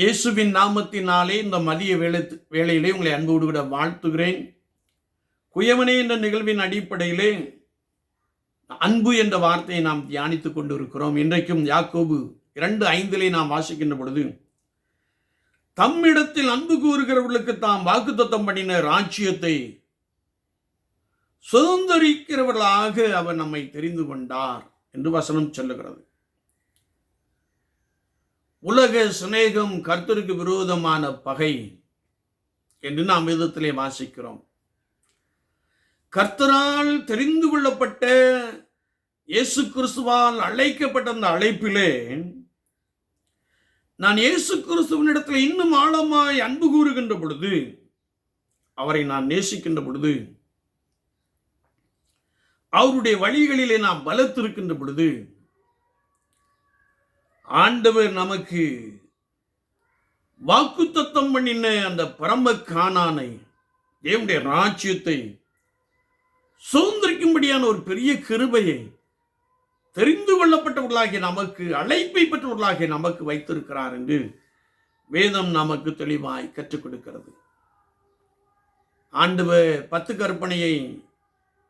இயேசுவின் நாமத்தினாலே இந்த மதிய வேலை வேலையிலே உங்களை அன்போடு கூட வாழ்த்துகிறேன். குயவனே என்ற நிகழ்வின் அடிப்படையிலே அன்பு என்ற வார்த்தையை நாம் தியானித்துக் கொண்டிருக்கிறோம். இன்றைக்கும் யாக்கோபு இரண்டு ஐந்திலே நாம் வாசிக்கின்ற பொழுது தம்மிடத்தில் அன்பு கூறுகிறவர்களுக்கு தாம் வாக்குத்தத்தம் பண்ணின ராஜ்யத்தை சுதந்திரிக்கிறவர்களாக அவர் நம்மை தெரிந்து கொண்டார் என்று வசனம் சொல்லுகிறது. உலக சிநேகம் கர்த்தருக்கு விரோதமான பகை என்று நாம் விதத்திலே வாசிக்கிறோம். கர்த்தரால் தெரிந்து கொள்ளப்பட்ட இயேசு கிறிஸ்துவால் அழைக்கப்பட்ட அந்த அழைப்பிலே நான் இயேசு கிறிஸ்துவனிடத்தில் இன்னும் ஆழமாய் அன்பு கூறுகின்ற பொழுது அவரை நான் நேசிக்கின்ற பொழுது அவருடைய வழிகளிலே நாம் பலத்திருக்கின்ற பொழுது ஆண்டவர் நமக்கு வாக்குத்தத்தம் பண்ணின அந்த பரம காணானை தேவனுடைய ராஜ்யத்தை சுதந்திரிக்கும்படியான ஒரு பெரிய கிருபையை தெரிந்து கொள்ளப்பட்டவர்களாகிய நமக்கு அழைப்பை பெற்றவர்களாகிய நமக்கு வைத்திருக்கிறார் என்று வேதம் நமக்கு தெளிவாய் கற்றுக் கொடுக்கிறது. ஆண்டவர் பத்து கற்பனையை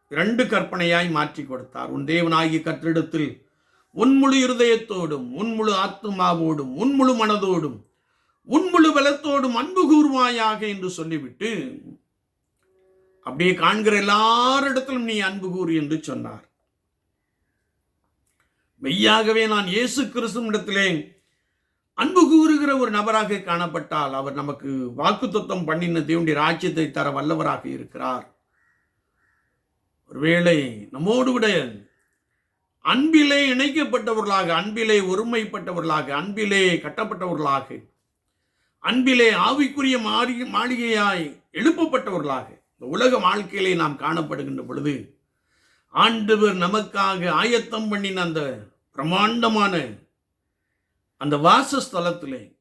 இரண்டு கற்பனையாய் மாற்றி கொடுத்தார். உன் தேவனாகிய கற்றிடத்தில் உன் முழு இருதயத்தோடும் உன் முழு ஆத்மாவோடும் உன் முழு மனதோடும் உன் முழு பலத்தோடும் அன்பு கூறுவாயாக என்று சொல்லிவிட்டு அப்படியே காண்கிற எல்லாரிடத்திலும் நீ அன்பு கூறு என்று சொன்னார். மெய்யாகவே நான் இயேசு கிறிஸ்துவிடத்திலே அன்பு கூறுகிற ஒரு நபராக காணப்பட்டால் அவர் நமக்கு வாக்குத்தத்தம் பண்ணின தேவனுடைய ராஜ்யத்தை தர வல்லவராக இருக்கிறார். ஒருவேளை நம்மோடு விட அன்பிலே இணைக்கப்பட்டவர்களாக அன்பிலே ஒருமைப்பட்டவர்களாக அன்பிலே கட்டப்பட்டவர்களாக அன்பிலே ஆவிக்குரிய மாறி மாளிகையாய் எழுப்பப்பட்டவர்களாக இந்த உலக வாழ்க்கையிலே நாம் காணப்படுகின்ற பொழுது ஆண்டவர் நமக்காக ஆயத்தம் பண்ணின அந்த பிரமாண்டமான அந்த வாசஸ்தலத்திலே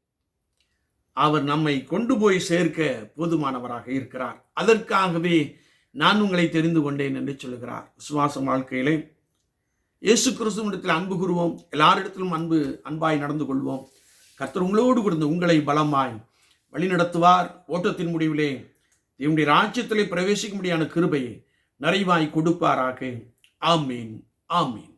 அவர் நம்மை கொண்டு போய் சேர்க்க போதுமானவராக இருக்கிறார். அதற்காகவே நான் உங்களை தெரிந்து கொண்டேன் என்று சொல்கிறார் விசுவாச வாழ்க்கையிலே இயேசு கிறிஸ்துவனிடத்தில் அன்பு கூறுவோம். எல்லாரிடத்திலும் அன்பு அன்பாய் நடந்து கொள்வோம். கர்த்தர் உங்களோடு கொடுத்து உங்களை பலமாய் வழிநடத்துவார். ஓட்டத்தின் முடிவிலே தேவனுடைய ராஜ்யத்திலே பிரவேசிக்கும்படியான கிருபையை நிறைவாய் கொடுப்பாராக. ஆமீன் ஆமீன்.